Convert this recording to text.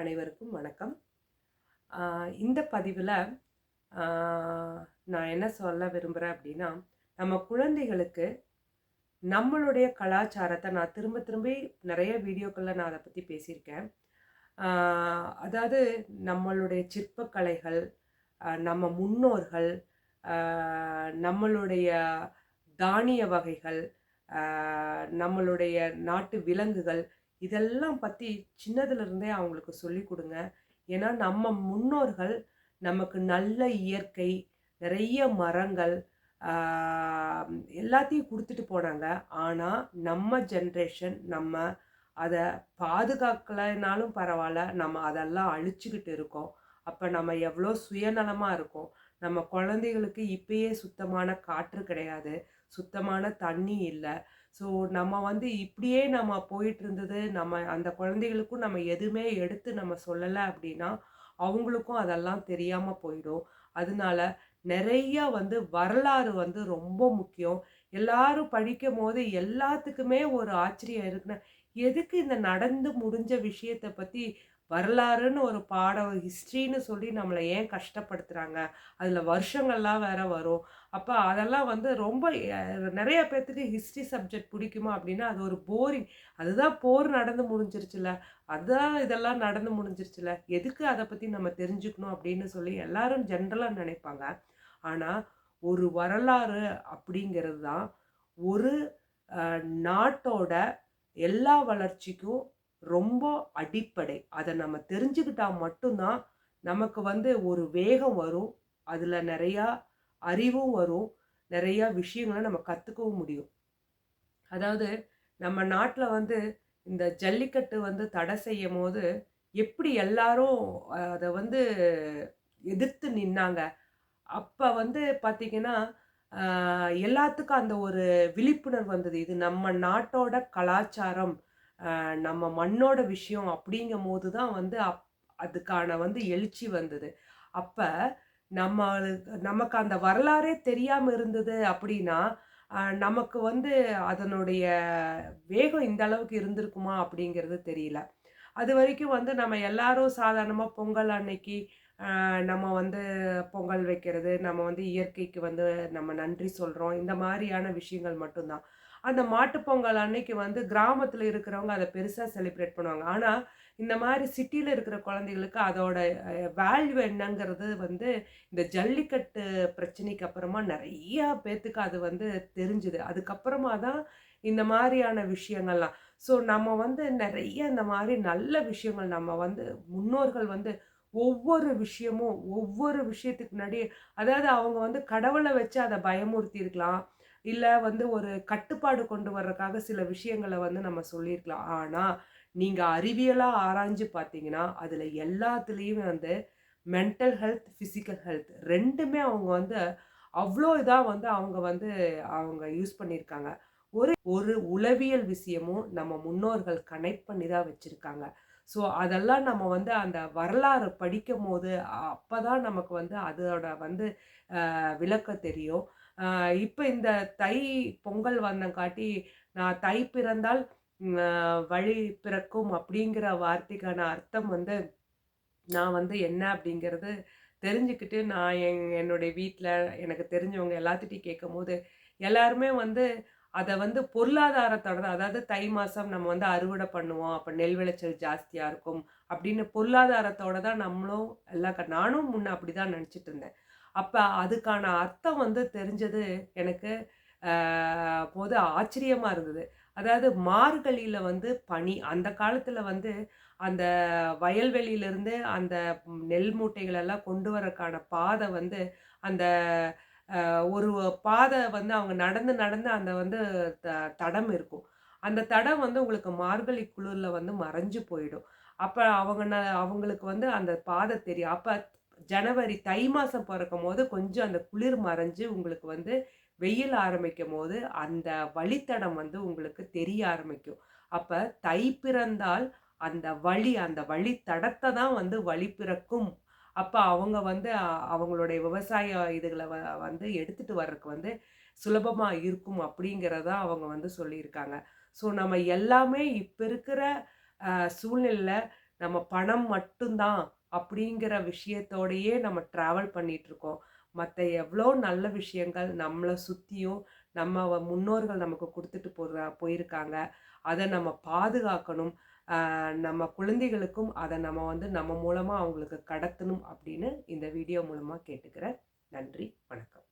அனைவருக்கும் வணக்கம். இந்த பதிவில் நான் என்ன சொல்ல விரும்புகிறேன் அப்படின்னா நம்ம குழந்தைகளுக்கு நம்மளுடைய கலாச்சாரத்தை நான் திரும்ப திரும்ப நிறைய வீடியோக்களில் நான் அதை பற்றி பேசியிருக்கேன். அதாவது நம்மளுடைய சிற்பக்கலைகள் நம்ம முன்னோர்கள் நம்மளுடைய தானிய வகைகள் நம்மளுடைய நாட்டு விலங்குகள் இதெல்லாம் பற்றி சின்னதுலேருந்தே அவங்களுக்கு சொல்லி கொடுங்க. ஏன்னா நம்ம முன்னோர்கள் நமக்கு நல்ல இயற்கை நிறைய மரங்கள் எல்லாத்தையும் கொடுத்துட்டு போனாங்க. ஆனால் நம்ம ஜென்ரேஷன் நம்ம அதை பாதுகாக்கலைனாலும் பரவாயில்ல. நம்ம அதெல்லாம் அழிச்சுக்கிட்டு இருக்கோம். அப்போ நம்ம எவ்வளோ சுயநலமாக இருக்கோம். நம்ம குழந்தைகளுக்கு இப்பயே சுத்தமான காற்று கிடையாது. சுத்தமான தண்ணி இல்லை. ஸோ நம்ம வந்து இப்படியே நம்ம போயிட்டு இருந்தது நம்ம அந்த குழந்தைகளுக்கும் நம்ம எதுவுமே எடுத்து நம்ம சொல்லலை அப்படின்னா அவங்களுக்கும் அதெல்லாம் தெரியாமல் போயிடும். அதனால நிறைய வந்து வரலாறு வந்து ரொம்ப முக்கியம். எல்லாரும் படிக்கும் போது எல்லாத்துக்குமே ஒரு ஆச்சரியம் இருக்குன்னா எதுக்கு இந்த நடந்து முடிஞ்ச விஷயத்தை பற்றி வரலாறுன்னு ஒரு பாடம் ஹிஸ்ட்ரின்னு சொல்லி நம்மளை ஏன் கஷ்டப்படுத்துகிறாங்க அதில் வருஷங்கள்லாம் வேற வரும். அப்போ அதெல்லாம் வந்து ரொம்ப நிறைய பேர்த்துக்கு ஹிஸ்ட்ரி சப்ஜெக்ட் பிடிக்குமா அப்படின்னா அது ஒரு போரிங் அதுதான் போர் நடந்து முடிஞ்சிருச்சுல. அதுதான் இதெல்லாம் நடந்து முடிஞ்சிருச்சுல. எதுக்கு அதை பற்றி நம்ம தெரிஞ்சுக்கணும் அப்படின்னு சொல்லி எல்லாரும் ஜென்ரலாக நினைப்பாங்க. ஆனால் ஒரு வரலாறு அப்படிங்கிறது தான் ஒரு நாட்டோட எல்லா வளர்ச்சிக்கும் ரொம்ப அடிப்படை. அதை நம்ம தெரிஞ்சுக்கிட்டா மட்டும்தான் நமக்கு வந்து ஒரு வேகம் வரும். அதில் நிறையா அறிவும் வரும். நிறையா விஷயங்களை நம்ம கற்றுக்கவும் முடியும். அதாவது நம்ம நாட்டில் வந்து இந்த ஜல்லிக்கட்டு வந்து தடை செய்யும் போது எப்படி எல்லாரும் அதை வந்து எதிர்த்து நின்னாங்க? அப்போ வந்து பார்த்திங்கன்னா எல்லாத்துக்கும் அந்த ஒரு விழிப்புணர்வு வந்தது. இது நம்ம நாட்டோட கலாச்சாரம். நம்ம மண்ணோட விஷயம் அப்படிங்கும் போது தான் வந்து அப் அதுக்கான வந்து எழுச்சி வந்தது. அப்போ நம்மளுக்கு நமக்கு அந்த வரலாறே தெரியாமல் இருந்தது அப்படின்னா நமக்கு வந்து அதனுடைய வேகம் இந்த அளவுக்கு இருந்திருக்குமா அப்படிங்கிறது தெரியல. அது வரைக்கும் வந்து நம்ம எல்லாரும் சாதாரணமாக பொங்கல் அன்னைக்கு நம்ம வந்து பொங்கல் வைக்கிறது நம்ம வந்து இயற்கைக்கு வந்து நம்ம நன்றி சொல்கிறோம் இந்த மாதிரியான விஷயங்கள் மட்டும்தான். அந்த மாட்டுப்பொங்கல் அன்னைக்கு வந்து கிராமத்தில் இருக்கிறவங்க அதை பெருசாக செலிப்ரேட் பண்ணுவாங்க. ஆனால் இந்த மாதிரி சிட்டியில் இருக்கிற குழந்தைகளுக்கு அதோட வேல்யூ என்னங்கிறது வந்து இந்த ஜல்லிக்கட்டு பிரச்சனைக்கு அப்புறமா நிறையா பேர்த்துக்கு அது வந்து தெரிஞ்சுது. அதுக்கப்புறமா தான் இந்த மாதிரியான விஷயங்கள்லாம். ஸோ நம்ம வந்து நிறைய இந்த மாதிரி நல்ல விஷயங்கள் நம்ம வந்து முன்னோர்கள் வந்து ஒவ்வொரு விஷயமும் ஒவ்வொரு விஷயத்துக்கு முன்னாடி அதாவது அவங்க வந்து கடவுளை வச்சு அதை பயமுறுத்தி இருக்கலாம் இல்லை வந்து ஒரு கட்டுப்பாடு கொண்டு வர்றதுக்காக சில விஷயங்களை வந்து நம்ம சொல்லியிருக்கலாம். ஆனால் நீங்கள் அறிவியலாக ஆராய்ஞ்சு பார்த்தீங்கன்னா அதில் எல்லாத்துலேயுமே வந்து மென்டல் ஹெல்த் ஃபிசிக்கல் ஹெல்த் ரெண்டுமே அவங்க வந்து அவ்வளோ இதாக வந்து அவங்க வந்து அவங்க யூஸ் பண்ணியிருக்காங்க. ஒரு ஒரு உளவியல் விஷயமும் நம்ம முன்னோர்கள் கனெக்ட் பண்ணி தான் வச்சுருக்காங்க. ஸோ அதெல்லாம் நம்ம வந்து அந்த வரலாறு படிக்கும் போது அப்போ தான் நமக்கு வந்து அதோட வந்து விளக்கம் தெரியும். இப்போ இந்த தை பொங்கல் வந்தங்காட்டி நான் தை பிறந்தால் வழி பிறக்கும் அப்படிங்கிற வார்த்தைக்கான அர்த்தம் வந்து நான் வந்து என்ன அப்படிங்கிறது தெரிஞ்சுக்கிட்டு நான் என் என்னுடைய வீட்டில் எனக்கு தெரிஞ்சவங்க எல்லாத்துட்டையும் கேட்கும் போது எல்லாருமே வந்து அதை வந்து பொருளாதாரத்தோட தான், அதாவது தை மாதம் நம்ம வந்து அறுவடை பண்ணுவோம் அப்போ நெல் விளைச்சல் ஜாஸ்தியாக இருக்கும் அப்படின்னு பொருளாதாரத்தோட தான் நம்மளும் எல்லா க- நானும் முன்ன அப்படி தான் நினச்சிட்டு இருந்தேன். அப்போ அதுக்கான அர்த்தம் வந்து தெரிஞ்சது எனக்கு போது ஆச்சரியமாக இருந்தது. அதாவது மார்கழியில் வந்து பனி அந்த காலத்தில் வந்து அந்த வயல்வெளியிலேருந்து அந்த நெல் மூட்டைகளெல்லாம் கொண்டு வரக்கான பாதை வந்து அந்த ஒரு பாதை வந்து அவங்க நடந்து நடந்து அந்த வந்து த- தடம் இருக்கும். அந்த தடம் வந்து உங்களுக்கு மார்கழி குளிரில் வந்து மறைஞ்சு போயிடும். அப்போ அவங்க ந- அவங்களுக்கு வந்து அந்த பாதை தெரியும். அப்போ ஜனவரி தை மாதம் பிறக்கும் போது கொஞ்சம் அந்த குளிர் மறைஞ்சு உங்களுக்கு வந்து வெயில் ஆரம்பிக்கும் போது அந்த வழித்தடம் வந்து உங்களுக்கு தெரிய ஆரம்பிக்கும். அப்போ தை பிறந்தால் அந்த வழி அந்த வழித்தடத்தை தான் வந்து வழி பிறக்கும். அப்போ அவங்க வந்து அவங்களுடைய விவசாய இதுகளை வ- வந்து எடுத்துட்டு வர்றதுக்கு வந்து சுலபமாக இருக்கும் அப்படிங்கிறத அவங்க வந்து சொல்லியிருக்காங்க. ஸோ நம்ம எல்லாமே இப்போ இருக்கிற சூழ்நிலையில் நம்ம பணம் மட்டும்தான் அப்படிங்கிற விஷயத்தோடையே நம்ம ட்ராவல் பண்ணிகிட்ருக்கோம் மற்ற எவ்வளோ நல்ல விஷயங்கள் நம்மளை சுற்றியும் நம்ம வ- முன்னோர்கள் நமக்கு கொடுத்துட்டு போகிற போயிருக்காங்க. அதை நம்ம பாதுகாக்கணும். நம்ம குழந்தைகளுக்கும் அதை நம்ம வந்து நம்ம மூலமாக அவங்களுக்கு கடத்தணும் அப்படின்னு இந்த வீடியோ மூலமாக கேட்டுக்கிறேன். நன்றி வணக்கம்.